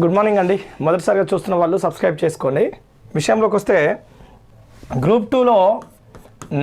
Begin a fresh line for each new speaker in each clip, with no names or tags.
Good morning అండి. మొదటిసారిగా చూస్తున్న వాళ్ళు సబ్స్క్రైబ్ చేసుకోండి. విషయంలోకి వస్తే గ్రూప్ టూలో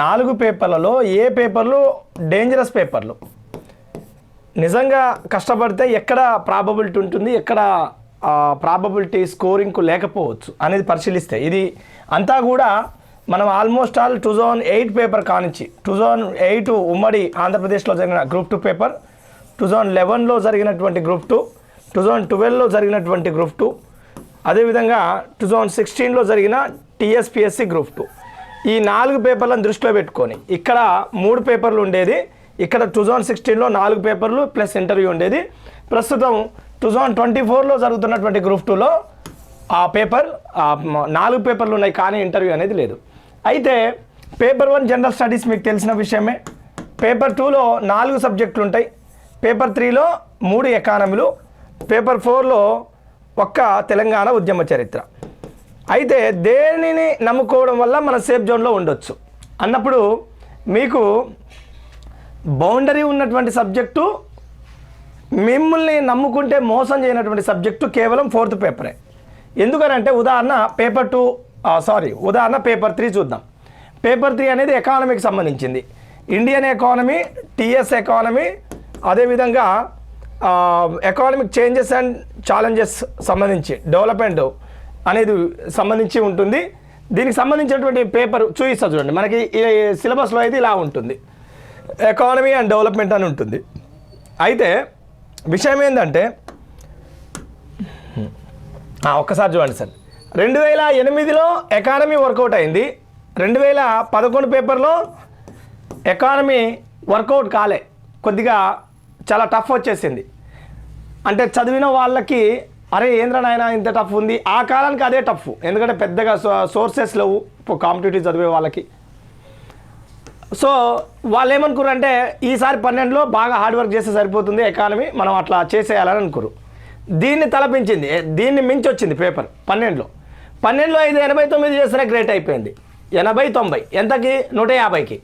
నాలుగు పేపర్లలో ఏ పేపర్లు డేంజరస్ పేపర్లు? నిజంగా కష్టపడితే ఎక్కడ ప్రాబబిలిటీ ఉంటుంది ఎక్కడ ప్రాబబిలిటీ స్కోరింగ్కు లేకపోవచ్చు అనేది పరిశీలిస్తే ఇది అంతా కూడా మనం almost all two thousand eight paper కానించి టూ థౌజండ్ ఎయిట్ ఉమ్మడి ఆంధ్రప్రదేశ్లో జరిగిన group two paper two thousand లెవెన్లో జరిగినటువంటి గ్రూప్ టూ టూ థౌజండ్ ట్వెల్వ్లో జరిగినటువంటి గ్రూప్ టూ. అదేవిధంగా టూ థౌజండ్ సిక్స్టీన్లో జరిగిన టీఎస్పిఎస్సి గ్రూప్ టూ. ఈ నాలుగు పేపర్లను దృష్టిలో పెట్టుకొని ఇక్కడ మూడు పేపర్లు ఉండేది. ఇక్కడ టూ థౌజండ్ సిక్స్టీన్లో నాలుగు పేపర్లు ప్లస్ ఇంటర్వ్యూ ఉండేది. ప్రస్తుతం టూ థౌజండ్ ట్వంటీ ఫోర్లో జరుగుతున్నటువంటి గ్రూప్ టూలో ఆ పేపర్ నాలుగు పేపర్లు ఉన్నాయి కానీ ఇంటర్వ్యూ అనేది లేదు. అయితే పేపర్ వన్ జనరల్ స్టడీస్ మీకు తెలిసిన విషయమే. పేపర్ టూలో నాలుగు సబ్జెక్టులు ఉంటాయి. పేపర్ త్రీలో మూడు ఎకానమీలు పేపర్ ఫోర్లో ఒక్క తెలంగాణ ఉద్యమ చరిత్ర. అయితే దేనిని నమ్ముకోవడం వల్ల మన సేఫ్ జోన్లో ఉండొచ్చు? అన్నప్పుడు మీకు బౌండరీ ఉన్నటువంటి సబ్జెక్టు మిమ్మల్ని నమ్ముకుంటే మోసం చేయనటువంటి సబ్జెక్టు కేవలం ఫోర్త్ పేపరే. ఎందుకనంటే ఉదాహరణ పేపర్ టూ సారీ ఉదాహరణ పేపర్ త్రీ చూద్దాం. పేపర్ త్రీ అనేది ఎకానమీకి సంబంధించింది. ఇండియన్ ఎకానమీ టీఎస్ ఎకానమీ అదేవిధంగా ఎకానమిక్ చేంజెస్ అండ్ ఛాలెంజెస్ సంబంధించి డెవలప్మెంట్ అనేది సంబంధించి ఉంటుంది. దీనికి సంబంధించినటువంటి పేపర్ చూపిస్తా చూడండి. మనకి ఈ సిలబస్లో అయితే ఇలా ఉంటుంది. ఎకానమీ అండ్ డెవలప్మెంట్ అని ఉంటుంది. అయితే విషయం ఏంటంటే ఒక్కసారి చూడండి సార్. రెండు వేల ఎనిమిదిలో ఎకానమీ వర్కౌట్ అయింది. రెండు వేల పదకొండు పేపర్లో ఎకానమీ వర్కౌట్ కాలే. కొద్దిగా చాలా టఫ్ వచ్చేసింది. అంటే చదివిన వాళ్ళకి అరే ఏంద్ర నాయన ఇంత టఫ్ ఉంది? ఆ కాలానికి అదే టఫ్ ఎందుకంటే పెద్దగా సోర్సెస్ లేవు ఇప్పుడు కాంపిటేటివ్ చదివే వాళ్ళకి. సో వాళ్ళు ఏమనుకున్నారంటే ఈసారి పన్నెండులో బాగా హార్డ్ వర్క్ చేస్తే సరిపోతుంది ఎకానమీ మనం అట్లా చేసేయాలని అనుకురు దీన్ని తలపించింది దీన్ని మించి వచ్చింది పేపర్ పన్నెండులో. పన్నెండులో ఐదు ఎనభై తొమ్మిది చేస్తేనే గ్రేట్ అయిపోయింది. ఎనభై తొంభై ఎంతకి? నూట యాభైకి.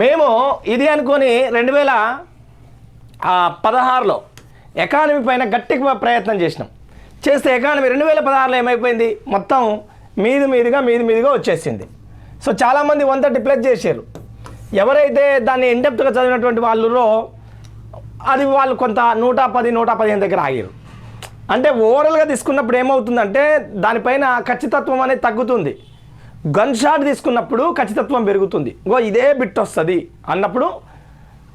మేము ఇది అనుకొని రెండు వేల పదహారులో ఎకానమీ పైన గట్టిగా ప్రయత్నం చేసినాం. చేస్తే ఎకానమీ రెండు వేల పదహారులో ఏమైపోయింది? మొత్తం మీది మీదుగా మీది మీదుగా వచ్చేసింది. సో చాలామంది వన్ థర్టీ ప్లస్ చేశారు. ఎవరైతే దాన్ని ఎండెప్త్గా చదివినటువంటి వాళ్ళురో అది వాళ్ళు కొంత నూట పది నూట పదిహేను దగ్గర ఆగారు. అంటే ఓవరాల్గా తీసుకున్నప్పుడు ఏమవుతుందంటే దానిపైన ఖచ్చితత్వం అనేది తగ్గుతుంది. గన్ షాట్ తీసుకున్నప్పుడు ఖచ్చితత్వం పెరుగుతుంది. ఇంకో ఇదే బిట్ వస్తుంది అన్నప్పుడు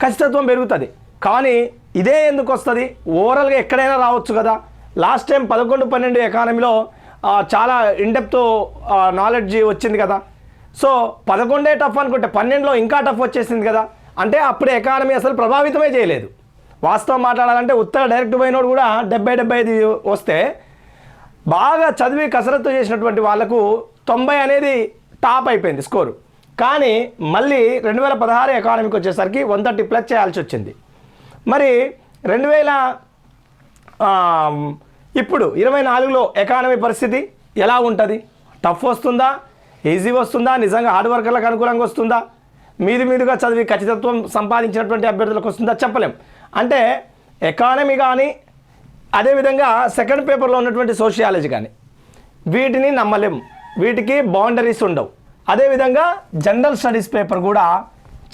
ఖచ్చితత్వం పెరుగుతుంది. కానీ ఇదే ఎందుకు వస్తుంది? ఓవరాల్గా ఎక్కడైనా రావచ్చు కదా. లాస్ట్ టైం పదకొండు పన్నెండు ఎకానమీలో చాలా ఇండెప్త్ నాలెడ్జ్ వచ్చింది కదా. సో పదకొండే టఫ్ అనుకుంటే పన్నెండులో ఇంకా టఫ్ వచ్చేసింది కదా. అంటే అప్పుడు ఎకానమీ అసలు ప్రభావితమే చేయలేదు. వాస్తవం మాట్లాడాలంటే ఉత్తర డైరెక్ట్ పోయినోడు కూడా డెబ్బై డెబ్బై ఐదు వస్తే బాగా చదివి కసరత్తు చేసినటువంటి వాళ్ళకు తొంభై అనేది టాప్ అయిపోయింది స్కోరు. కానీ మళ్ళీ రెండు వేల పదహారు ఎకానమీకి వచ్చేసరికి వన్ థర్టీ ప్లస్ చేయాల్సి వచ్చింది. మరి రెండు వేల ఇప్పుడు ఇరవై నాలుగులో ఎకానమీ పరిస్థితి ఎలా ఉంటుంది? టఫ్ వస్తుందా? ఈజీ వస్తుందా? నిజంగా హార్డ్ వర్కర్లకు అనుకూలంగా వస్తుందా? మీది మీదుగా చదివి ఖచ్చితత్వం సంపాదించినటువంటి అభ్యర్థులకు వస్తుందా చెప్పలేం. అంటే ఎకానమీ కానీ అదేవిధంగా సెకండ్ పేపర్లో ఉన్నటువంటి సోషియాలజీ కానీ వీటిని నమ్మలేం. వీటికి బౌండరీస్ ఉండవు. అదేవిధంగా జనరల్ స్టడీస్ పేపర్ కూడా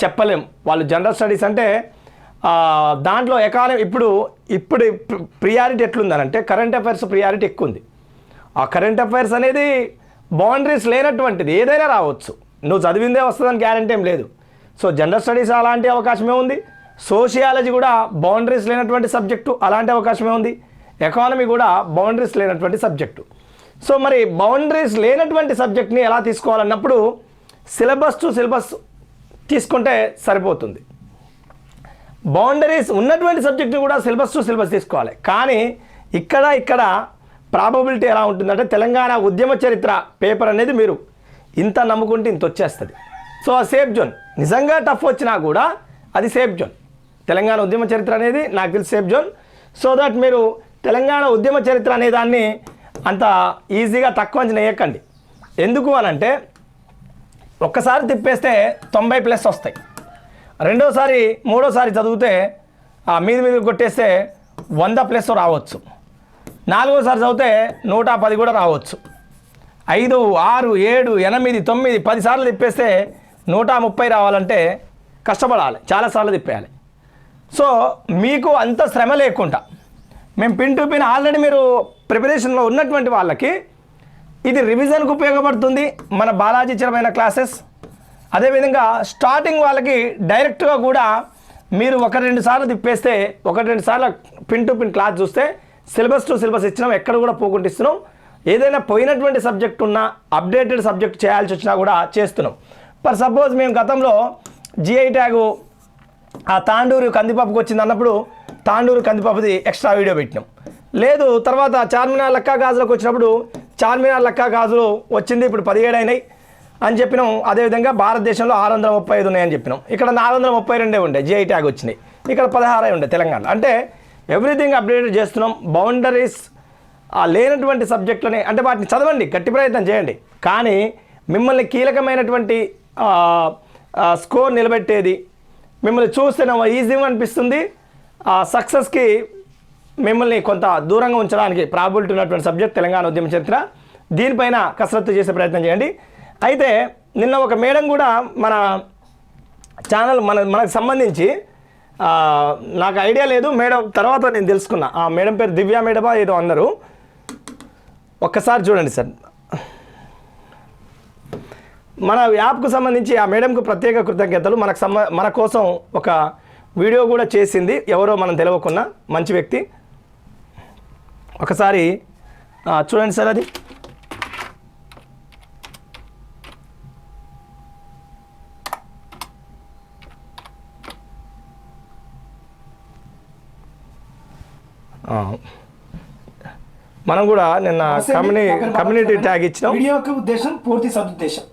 చెప్పలేం. వాళ్ళు జనరల్ స్టడీస్ అంటే దాంట్లో ఎకానమీ ఇప్పుడు ఇప్పుడు ప్రియారిటీ ఎట్లుందనంటే కరెంట్ అఫైర్స్ ప్రియారిటీ ఎక్కువ ఉంది ఆ కరెంట్ అఫైర్స్ అనేది బౌండరీస్ లేనటువంటిది. ఏదైనా రావచ్చు. నువ్వు చదివిందే వస్తుందని గ్యారంటీ ఏం లేదు. సో జనరల్ స్టడీస్ అలాంటి అవకాశమే ఉంది. సోషియాలజీ కూడా బౌండరీస్ లేనటువంటి సబ్జెక్టు అలాంటి అవకాశమే ఉంది. ఎకానమీ కూడా బౌండరీస్ లేనటువంటి సబ్జెక్టు సో మరి బౌండరీస్ లేనటువంటి సబ్జెక్ట్ని ఎలా తీసుకోవాలన్నప్పుడు సిలబస్ టు సిలబస్ తీసుకుంటే సరిపోతుంది. బౌండరీస్ ఉన్నటువంటి సబ్జెక్టు కూడా సిలబస్ టు సిలబస్ తీసుకోవాలి. కానీ ఇక్కడ ఇక్కడ ప్రాబబిలిటీ ఎలా ఉంటుందంటే తెలంగాణ ఉద్యమ చరిత్ర పేపర్ అనేది మీరు ఇంత నమ్ముకుంటే ఇంత వచ్చేస్తుంది. సో ఆ సేఫ్ జోన్. నిజంగా టఫ్ వచ్చినా కూడా అది సేఫ్ జోన్. తెలంగాణ ఉద్యమ చరిత్ర అనేది నాకు తెలిసి సేఫ్ జోన్. సో దట్ మీరు తెలంగాణ ఉద్యమ చరిత్ర అనే దాన్ని అంత ఈజీగా తక్కువ అంచనా వేయకండి. ఎందుకు అనంటే ఒక్కసారి తిప్పేస్తే తొంభై ప్లస్ వస్తాయి. రెండోసారి మూడోసారి చదివితే ఆ మీద మీద కొట్టేస్తే వంద ప్లస్ రావచ్చు. నాలుగోసారి చదివితే నూట పది కూడా రావచ్చు. ఐదు ఆరు ఏడు ఎనిమిది తొమ్మిది పది సార్లు తిప్పేస్తే నూట ముప్పై రావాలంటే కష్టపడాలి. చాలాసార్లు తిప్పేయాలి. సో మీకు అంత శ్రమ లేకుండా మేము పిన్ టు పిన్ ఆల్రెడీ మీరు ప్రిపరేషన్లో ఉన్నటువంటి వాళ్ళకి ఇది రివిజన్కు ఉపయోగపడుతుంది. మన బాలాజీ చరమైన క్లాసెస్ అదేవిధంగా స్టార్టింగ్ వాళ్ళకి డైరెక్ట్గా కూడా మీరు ఒక రెండు సార్లు తిప్పేస్తే ఒకటి రెండు సార్లు పిన్ టు పిన్ క్లాస్ చూస్తే సిలబస్ టు సిలబస్ ఇచ్చినాం ఎక్కడ కూడా పోకుండా ఇస్తున్నాం ఏదైనా పోయినటువంటి సబ్జెక్ట్ ఉన్నా అప్డేటెడ్ సబ్జెక్ట్ చేయాల్సి వచ్చినా కూడా చేస్తున్నాం. ఫర్ సపోజ్ మేము గతంలో జిఐ ట్యాగు ఆ తాండూరు కందిపప్పుకి వచ్చింది అన్నప్పుడు తాండూరు కందిపప్పుది ఎక్స్ట్రా వీడియో పెట్టినాం. లేదు తర్వాత చార్మినార్ లక్కా గాజులకు వచ్చినప్పుడు చార్మినార్ లక్కా గాజులు వచ్చింది ఇప్పుడు పదిహేడు అయినాయి. అని చెప్పినాం. అదేవిధంగా భారతదేశంలో ఆరు వందల ముప్పై ఐదు ఉన్నాయని చెప్పినాం. ఇక్కడ నాలుగు వందల ముప్పై రెండే ఉండే జిఐ ట్యాగ్ వచ్చినాయి. ఇక్కడ పదహారే ఉండే తెలంగాణలో. అంటే ఎవ్రీథింగ్ అప్డేట్ చేస్తున్నాం. బౌండరీస్ ఆ లేనటువంటి సబ్జెక్టులని అంటే వాటిని చదవండి గట్టి ప్రయత్నం చేయండి. కానీ మిమ్మల్ని కీలకమైనటువంటి స్కోర్ నిలబెట్టేది మిమ్మల్ని చూస్తేనేమో ఈజీగా అనిపిస్తుంది. ఆ సక్సెస్కి మిమ్మల్ని కొంత దూరంగా ఉంచడానికి ప్రాబిలిటీ ఉన్నటువంటి సబ్జెక్ట్ తెలంగాణ ఉద్యమ చరిత్ర. దీనిపైన కసరత్తు చేసే ప్రయత్నం చేయండి. అయితే నిన్న ఒక మేడం కూడా మన ఛానల్ మన మనకు సంబంధించి నాకు ఐడియా లేదు. మేడం తర్వాత నేను తెలుసుకున్నా. ఆ మేడం పేరు దివ్య మేడమా ఏదో అన్నారు. ఒక్కసారి చూడండి సార్. మన యాప్కు సంబంధించి ఆ మేడంకు ప్రత్యేక కృతజ్ఞతలు. మనకు సంబ మన కోసం ఒక వీడియో కూడా చేసింది. ఎవరో మనం తెలవకున్న మంచి వ్యక్తి. ఒకసారి చూడండి సార్ అది. మనం కూడా నిన్న కమ్యూని కమ్యూనిటీ ట్యాగ్ ఇచ్చినాం.
వీడియో యొక్క ఉద్దేశం పూర్తి సదుద్దేశం.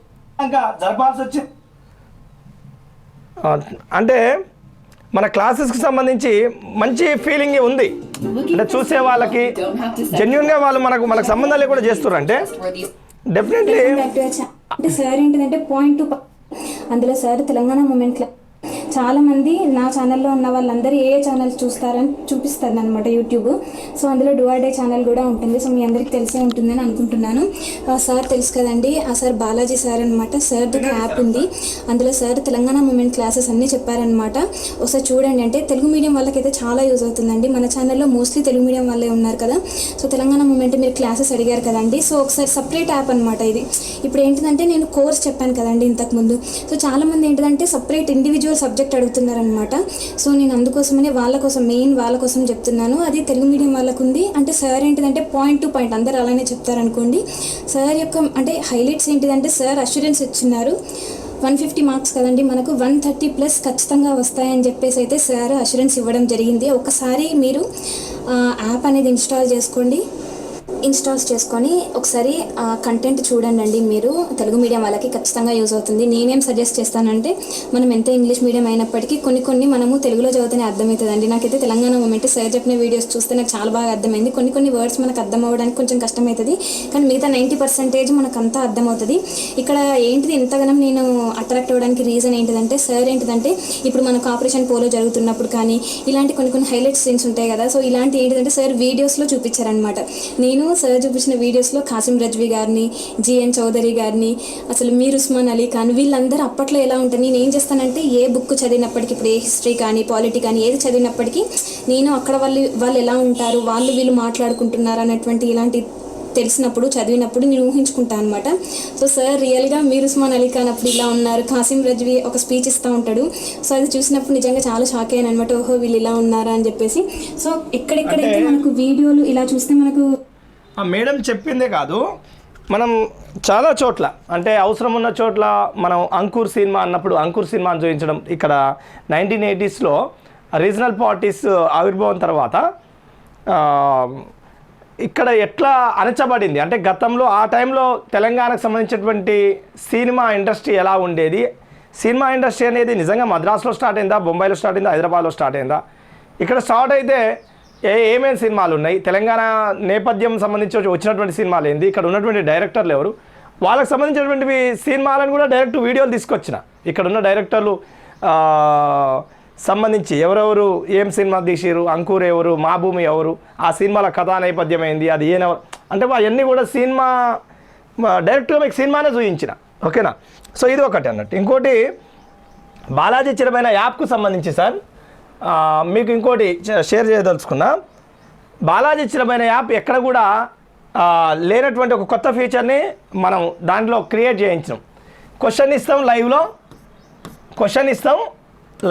ఇంకా జరపాల్సి వచ్చింది.
అంటే మన క్లాసెస్కి సంబంధించి మంచి ఫీలింగ్ ఉంది. అంటే చూసే వాళ్ళకి జెన్యున్గా వాళ్ళు మనకు మనకు సంబంధాలు కూడా చేస్తున్నారు అంటే డెఫినెట్లీ
అంటే సార్ ఏంటిదంటే పాయింట్ అందులో సార్ తెలంగాణ మూమెంట్ చాలామంది నా ఛానల్లో ఉన్న వాళ్ళందరూ ఏ ఛానల్ చూస్తారని చూపిస్తారు అనమాట యూట్యూబ్. సో అందులో డే ఛానల్ కూడా ఉంటుంది. సో మీ అందరికి తెలిసే ఉంటుందని అనుకుంటున్నాను. సార్ తెలుసు కదండి. ఆ సార్ బాలాజీ సార్ అనమాట సార్ది యాప్ ఉంది. అందులో సార్ తెలంగాణ మూమెంట్ క్లాసెస్ అన్నీ చెప్పారనమాట ఒకసారి చూడండి అంటే తెలుగు మీడియం వాళ్ళకైతే చాలా యూజ్ అవుతుందండి. మన ఛానల్లో మోస్ట్లీ తెలుగు మీడియం వాళ్ళే ఉన్నారు కదా. సో తెలంగాణ మూమెంట్ మీరు క్లాసెస్ అడిగారు కదండి. సో ఒకసారి సపరేట్ యాప్ అనమాట ఇది. ఇప్పుడు ఏంటిదంటే నేను కోర్స్ చెప్పాను కదండి ఇంతకుముందు సో చాలామంది ఏంటంటే ఏంటిదంటే సపరేట్ ఇండివిజువల్ సబ్జెక్ట్ అడుగుతున్నారనమాట సో నేను అందుకోసమనే వాళ్ళ కోసం మెయిన్ వాళ్ళ కోసం చెప్తున్నాను. అది తెలుగు మీడియం వాళ్ళకు ఉంది అంటే సార్ ఏంటిదంటే పాయింట్ టు పాయింట్ అందరు అలానే చెప్తారనుకోండి. సార్ యొక్క అంటే హైలైట్స్ ఏంటిదంటే సార్ అష్యూరెన్స్ ఇచ్చినారు వన్ ఫిఫ్టీ మార్క్స్ కదండి. మనకు వన్ థర్టీ ప్లస్ ఖచ్చితంగా వస్తాయని చెప్పేసి అయితే సార్ అష్యూరెన్స్ ఇవ్వడం జరిగింది. ఒకసారి మీరు యాప్ అనేది ఇన్స్టాల్ చేసుకోండి. ఇన్స్టాల్స్ చేసుకొని ఒకసారి ఆ కంటెంట్ చూడండి అండి మీరు. తెలుగు మీడియం వాళ్ళకి ఖచ్చితంగా యూజ్ అవుతుంది. నేనేం సజెస్ట్ చేస్తానంటే మనం ఎంత ఇంగ్లీష్ మీడియం అయినప్పటికీ కొన్ని కొన్ని మనము తెలుగులో చదివితేనే అర్థమవుతుందండి. నాకైతే తెలంగాణ మూమెంట్ సార్ చెప్పిన వీడియోస్ చూస్తే నాకు చాలా బాగా అర్థమైంది. కొన్ని కొన్ని వర్డ్స్ మనకు అర్థం అవ్వడానికి కొంచెం కష్టమవుతుంది. కానీ మిగతా నైంటీ పర్సెంటేజ్ మనకు అంతా అర్థమవుతుంది. ఇక్కడ ఏంటిది ఇంతగానం నేను అట్రాక్ట్ అవ్వడానికి రీజన్ ఏంటిదంటే సార్ ఏంటిదంటే ఇప్పుడు మనకు ఆపరేషన్ పోలో జరుగుతున్నప్పుడు కానీ ఇలాంటి కొన్ని కొన్ని హైలైట్ సీన్స్ ఉంటాయి కదా. సో ఇలాంటి ఏంటిదంటే సార్ వీడియోస్లో చూపించారనమాట నేను సార్ చూపించిన వీడియోస్లో కాసిం రజ్వీ గారిని జిఎన్ చౌదరి గారిని అసలు మీర్ ఉస్మాన్ అలీ ఖాన్ వీళ్ళందరూ అప్పట్లో ఎలా ఉంటుంది నేను ఏం చేస్తానంటే ఏ బుక్ చదివినప్పటికీ ఇప్పుడు ఏ హిస్టరీ కానీ పాలిటీ కానీ ఏది చదివినప్పటికీ నేను అక్కడ వాళ్ళు వాళ్ళు ఎలా ఉంటారు వాళ్ళు వీళ్ళు మాట్లాడుకుంటున్నారు అన్నటువంటి ఇలాంటి తెలిసినప్పుడు చదివినప్పుడు నేను ఊహించుకుంటాను అనమాట సో సార్ రియల్గా మీర్ ఉస్మాన్ అలీ ఖాన్ అప్పుడు ఇలా ఉన్నారు కాసిం రజ్వీ ఒక స్పీచ్ ఇస్తూ ఉంటాడు. సో అది చూసినప్పుడు నిజంగా చాలా షాక్ అయ్యాను అనమాట ఓహో వీళ్ళు ఇలా ఉన్నారా అని చెప్పేసి. సో ఎక్కడెక్కడైతే మనకు వీడియోలు ఇలా చూస్తే మనకు
ఆ మేడం చెప్పిందే కాదు మనం చాలా చోట్ల అంటే అవసరం ఉన్న చోట్ల మనం అంకుర్ సినిమా అన్నప్పుడు అంకుర్ సినిమాను చూపించడం ఇక్కడ నైన్టీన్ ఎయిటీస్లో రీజనల్ పార్టీస్ ఆవిర్భావం తర్వాత ఇక్కడ ఎట్లా అణచబడింది? అంటే గతంలో ఆ టైంలో తెలంగాణకు సంబంధించినటువంటి సినిమా ఇండస్ట్రీ ఎలా ఉండేది? సినిమా ఇండస్ట్రీ అనేది నిజంగా మద్రాసులో స్టార్ట్ అయిందా? బొంబాయిలో స్టార్ట్ అయిందా? హైదరాబాద్లో స్టార్ట్ అయిందా? ఇక్కడ స్టార్ట్ అయితే ఏ ఏమేమి సినిమాలు ఉన్నాయి తెలంగాణ నేపథ్యం సంబంధించి వచ్చినటువంటి సినిమాలు ఏంది? ఇక్కడ ఉన్నటువంటి డైరెక్టర్లు ఎవరు? వాళ్ళకి సంబంధించినటువంటి సినిమాలను కూడా డైరెక్ట్ వీడియోలు తీసుకొచ్చిన. ఇక్కడ ఉన్న డైరెక్టర్లు సంబంధించి ఎవరెవరు ఏం సినిమా తీసిరు అంకూర్ ఎవరు మా భూమి ఎవరు ఆ సినిమాల కథా నేపథ్యం ఏంది అది ఏనెవరు అంటే అవన్నీ కూడా సినిమా డైరెక్ట్గా మీకు సినిమానే చూపించిన ఓకేనా? సో ఇది ఒకటి అన్నట్టు. ఇంకోటి బాలాజీ చిరమైన యాప్కు సంబంధించి సార్ మీకు ఇంకోటి షేర్ చేయదలుచుకున్నా. బాలాజీ చిరమైన యాప్ ఎక్కడ కూడా లేనటువంటి ఒక కొత్త ఫీచర్ని మనం దాంట్లో క్రియేట్ చేయించినాం క్వశ్చన్ ఇస్తాం లైవ్లో. క్వశ్చన్ ఇస్తాం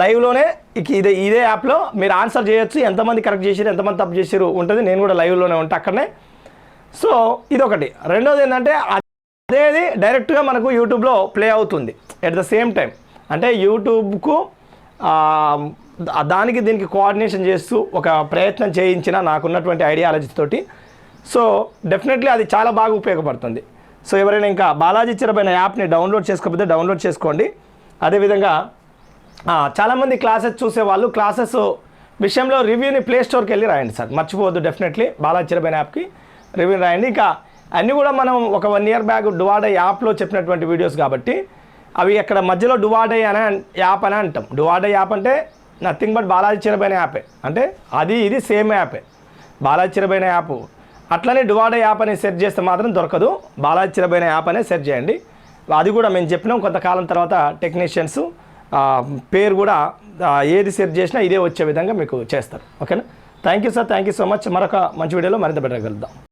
లైవ్లోనే. ఇక ఇదే ఇదే యాప్లో మీరు ఆన్సర్ చేయొచ్చు. ఎంతమంది కరెక్ట్ చేసారు ఎంతమంది తప్పు చేసారు ఉంటుంది. నేను కూడా లైవ్లోనే ఉంటా అక్కడనే. సో ఇదొకటి. రెండోది ఏంటంటే అదేది డైరెక్ట్గా మనకు యూట్యూబ్లో ప్లే అవుతుంది. ఎట్ ద సేమ్ టైం అంటే యూట్యూబ్కు దానికి దీనికి కోఆర్డినేషన్ చేస్తూ ఒక ప్రయత్నం చేయించిన నాకున్నటువంటి ఐడియాలజీ తోటి. సో డెఫినెట్లీ అది చాలా బాగా ఉపయోగపడుతుంది. సో ఎవరైనా ఇంకా బాలాజీ చిరబైన యాప్ని డౌన్లోడ్ చేసుకోకపోతే డౌన్లోడ్ చేసుకోండి. అదేవిధంగా చాలామంది క్లాసెస్ చూసేవాళ్ళు క్లాసెస్ విషయంలో రివ్యూని ప్లే స్టోర్కి వెళ్ళి రాయండి సార్. మర్చిపోవద్దు డెఫినెట్లీ బాలాజీ చిరబైన యాప్కి రివ్యూ రాయండి. ఇంకా అన్నీ కూడా మనం ఒక వన్ ఇయర్ బ్యాక్ డువాడే యాప్లో చెప్పినటువంటి వీడియోస్ కాబట్టి అవి అక్కడ మధ్యలో డువాడే అనే యాప్ అని అంటాం. డువాడే యాప్ అంటే నథింగ్ బట్ బాలాజీ చిరబైన యాపే అంటే అది ఇది సేమ్ యాపే బాలాజీ చిరబైన యాప్ అట్లనే డువాడే యాప్ అని సెర్చ్ చేస్తే మాత్రం దొరకదు బాలాజీ చిరబైన యాప్ అనే సెర్చ్ చేయండి అది కూడా మేము చెప్పినాం కొంతకాలం తర్వాత టెక్నీషియన్స్ పేరు కూడా ఏది సెర్చ్ చేసినా ఇదే వచ్చే విధంగా మీకు చేస్తారు ఓకేనా thank you sir thank you so much మరొక మంచి వీడియోలో మరింత బెటర్ కలుద్దాం